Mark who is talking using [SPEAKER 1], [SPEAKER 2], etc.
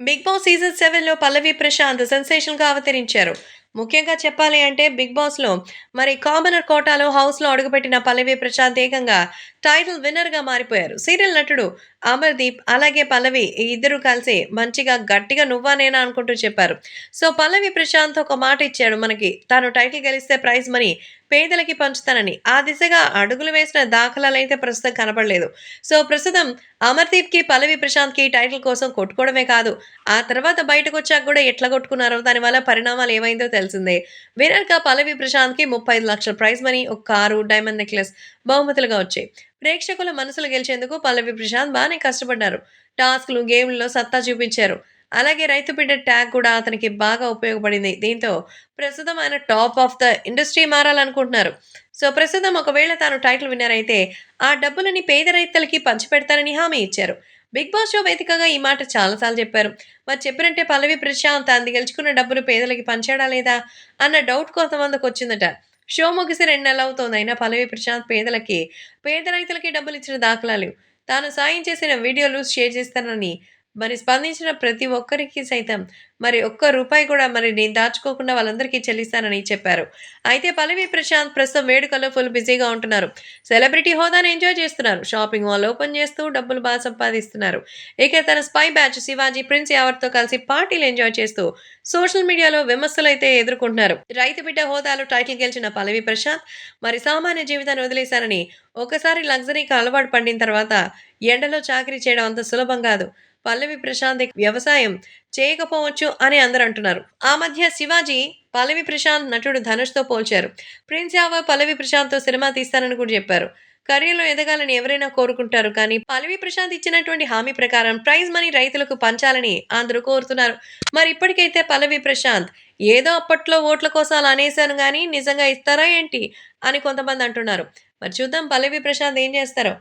[SPEAKER 1] Big boss season సెవెన్లో పల్లవి ప్రశాంత్ సెన్సేషన్గా అవతరించారు. ముఖ్యంగా చెప్పాలి అంటే బిగ్ బాస్లో మరి కామనర్ కోటాలో హౌస్లో అడుగుపెట్టిన పల్లవి ప్రశాంత్ ఏకంగా టైటిల్ విన్నర్గా మారిపోయారు. సీరియల్ నటుడు అమర్దీప్ అలాగే పల్లవి ఇద్దరు కలిసి మంచిగా గట్టిగా నువ్వా నేనా అనుకుంటూ చెప్పారు. సో పల్లవి ప్రశాంత్ ఒక మాట ఇచ్చాడు మనకి. తాను టైటిల్ గెలిస్తే ప్రైజ్ మనీ పేదలకి పంచుతానని. ఆ దిశగా అడుగులు వేసిన దాఖలాలు అయితే ప్రస్తుతం కనపడలేదు. సో ప్రస్తుతం అమర్దీప్కి పల్లవి ప్రశాంత్కి టైటిల్ కోసం కొట్టుకోవడమే కాదు. ఆ తర్వాత బయటకు వచ్చాక కూడా ఎట్లా కొట్టుకున్నారో దానివల్ల పరిణామాలు ఏమైందో తెలిసిందే. విన్నర్ పల్లవి ప్రశాంత్కి ముప్పై ఐదు లక్షల ప్రైజ్ మనీ ఒక కారు డైమండ్ నెక్లెస్ బహుమతులుగా వచ్చాయి. ప్రేక్షకుల మనసులు గెలిచేందుకు పల్లవి ప్రశాంత్ బాగానే కష్టపడ్డారు. టాస్క్లు గేమ్లలో సత్తా చూపించారు. అలాగే రైతు బిడ్డ ట్యాగ్ కూడా అతనికి బాగా ఉపయోగపడింది. దీంతో ప్రస్తుతం ఆయన టాప్ ఆఫ్ ద ఇండస్ట్రీ మారాలనుకుంటున్నారు. సో ప్రస్తుతం ఒకవేళ తాను టైటిల్ విన్నర్ అయితే ఆ డబ్బులని పేద రైతులకి పంచిపెడతానని హామీ ఇచ్చారు. బిగ్ బాస్ షో వేదికగా ఈ మాట చాలాసార్లు చెప్పారు. మరి చెప్పినంటే పల్లవి ప్రశాంత్ అంది గెలుచుకున్న డబ్బులు పేదలకి పంచాడా లేదా? అన్న డౌట్ కొంతమందికి వచ్చిందట. షో ముగిసి రెండు నెలలు అవుతోంది అయినా పల్లవి ప్రశాంత్ పేదలకి పేద రైతులకి డబ్బులు ఇచ్చిన దాఖలాలు. తాను సాయం చేసిన వీడియోలు షేర్ చేస్తానని మరి స్పందించిన ప్రతి ఒక్కరికి సైతం మరి ఒక్క రూపాయి కూడా మరి నేను దాచుకోకుండా వాళ్ళందరికీ చెల్లిస్తానని చెప్పారు. అయితే పల్లవి ప్రశాంత్ ప్రస్తుతం వేడుకల్లో ఫుల్ బిజీగా ఉంటున్నారు. సెలబ్రిటీ హోదాను ఎంజాయ్ చేస్తున్నారు. షాపింగ్ మాల్ ఓపెన్ చేస్తూ డబ్బులు బాగా సంపాదిస్తున్నారు. ఇక తన స్పై బ్యాచ్ శివాజీ ప్రిన్స్ యావర్తో కలిసి పార్టీలు ఎంజాయ్ చేస్తూ సోషల్ మీడియాలో విమర్శలు అయితే ఎదుర్కొంటున్నారు. రైతు బిడ్డ హోదాలో టైటిల్ గెలిచిన పల్లవి ప్రశాంత్ మరి సామాన్య జీవితాన్ని వదిలేశారని ఒకసారి లగ్జరీకి అలవాటు పడిన తర్వాత ఎండలో చాకరీ చేయడం అంత సులభం కాదు. పల్లవి ప్రశాంత్ వ్యవసాయం చేయకపోవచ్చు అని అందరు అంటున్నారు. ఆ మధ్య శివాజీ పల్లవి ప్రశాంత్ నటుడు ధనుష్తో పోల్చారు. ప్రిన్స్ యావర్ పల్లవి ప్రశాంత్తో సినిమా తీస్తానని కూడా చెప్పారు. కెరీర్లో ఎదగాలని ఎవరైనా కోరుకుంటారు కానీ పల్లవి ప్రశాంత్ ఇచ్చినటువంటి హామీ ప్రకారం ప్రైజ్ మనీ రైతులకు పంచాలని అందరూ కోరుతున్నారు. మరి ఇప్పటికైతే పల్లవి ప్రశాంత్ ఏదో అప్పట్లో ఓట్ల కోసం అలా అనేశాను కానీ నిజంగా ఇస్తారా ఏంటి అని కొంతమంది అంటున్నారు. మరి చూద్దాం పల్లవి ప్రశాంత్ ఏం చేస్తారో.